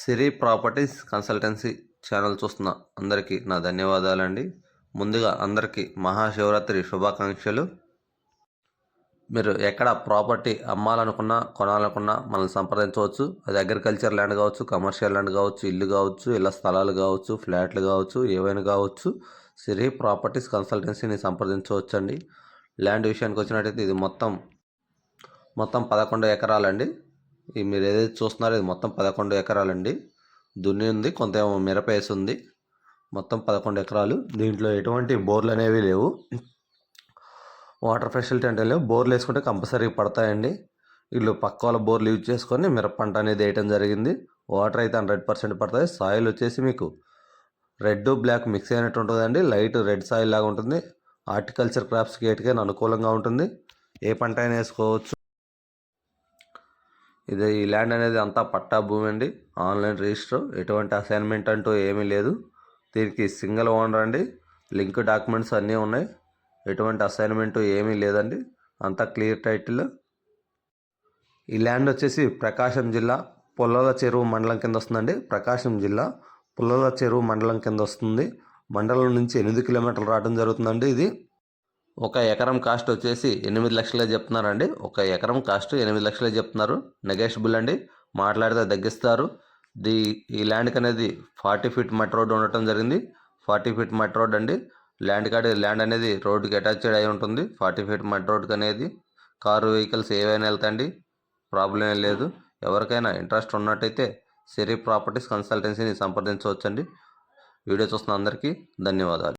సిరి properties consultancy channel చూస్తున్న అందరికీ నా ధన్యవాదాలండి. ముందుగా అందరికీ మహాశివరాత్రి శుభాకాంక్షలు. మీరు ఎక్కడ ప్రాపర్టీ అమ్మాలనుకున్నా కొనాలనుకున్నా మనల్ని సంప్రదించవచ్చు. అది అగ్రికల్చర్ ల్యాండ్ కావచ్చు కమర్షియల్ ల్యాండ్ కావచ్చు ఇల్లు కావచ్చు ఇళ్ళ స్థలాలు కావచ్చు ఫ్లాట్లు కావచ్చు ఏవైనా కావచ్చు. సిరి ప్రాపర్టీస్ కన్సల్టెన్సీని సంప్రదించవచ్చు అండి ల్యాండ్ విషయానికి వచ్చినట్టయితే ఇది మొత్తం మొత్తం పదకొండు ఎకరాలండి. ఈ మీరు ఏదైతే చూస్తున్నారో ఇది మొత్తం పదకొండు ఎకరాలండి. దున్ని ఉంది కొంత ఏమో మిరప వేసి ఉంది. మొత్తం పదకొండు ఎకరాలు. దీంట్లో ఎటువంటి బోర్లు అనేవి లేవు. వాటర్ ఫెసిలిటీ అంటే లేవు. బోర్లు వేసుకుంటే కంపల్సరీ పడతాయండి. వీళ్ళు పక్క వాళ్ళ బోర్లు యూజ్ చేసుకొని మిరప పంట అనేది వేయటం జరిగింది. వాటర్ అయితే హండ్రెడ్ పర్సెంట్ పడతాయి. సాయిల్ వచ్చేసి మీకు రెడ్ బ్లాక్ మిక్స్ అయినట్టు ఉంటుందండి. లైట్ రెడ్ సాయిల్ లాగా ఉంటుంది. హార్టికల్చర్ క్రాప్స్కి ఏటికైనా అనుకూలంగా ఉంటుంది. ఏ పంట అయినా వేసుకోవచ్చు. ఇది ఈ ల్యాండ్ అనేది అంతా పట్టా భూమి అండి. Online register. ఎటువంటి అసైన్మెంట్ అంటూ ఏమీ లేదు. దీనికి సింగిల్ ఓనర్ అండి. లింక్ డాక్యుమెంట్స్ అన్నీ ఉన్నాయి. ఎటువంటి అసైన్మెంట్ ఏమీ లేదండి. అంతా క్లియర్ టైటిల్ ఈ ల్యాండ్ వచ్చేసి ప్రకాశం జిల్లా పుల్లల చెరువు మండలం కింద వస్తుందండి. ప్రకాశం జిల్లా పుల్లల చెరువు మండలం కింద వస్తుంది. మండలం నుంచి ఎనిమిది కిలోమీటర్లు రావడం జరుగుతుందండి ఇది. ఒక ఎకరం కాస్ట్ వచ్చేసి ఎనిమిది లక్షలే చెప్తున్నారండి. ఒక ఎకరం కాస్ట్ ఎనిమిది లక్షలే చెప్తున్నారు. నెగోషియబుల్ అండి మాట్లాడితే తగ్గిస్తారు. ది ఈ ల్యాండ్కి అనేది ఫార్టీ ఫీట్ మట్ రోడ్ ఉండటం జరిగింది. ఫార్టీ ఫీట్ మట్ రోడ్ అండి. ల్యాండ్ కాడ ల్యాండ్ అనేది రోడ్డుకి అటాచ్డ్ అయి ఉంటుంది. ఫార్టీ ఫీట్ మట్ రోడ్కి అనేది కారు వెహికల్స్ ఏవైనా వెళ్తాయండి. ప్రాబ్లం ఏం లేదు. ఎవరికైనా ఇంట్రెస్ట్ ఉన్నట్టయితే సిరి ప్రాపర్టీస్ కన్సల్టెన్సీని సంప్రదించవచ్చండి. వీడియో చూస్తున్న అందరికీ ధన్యవాదాలు.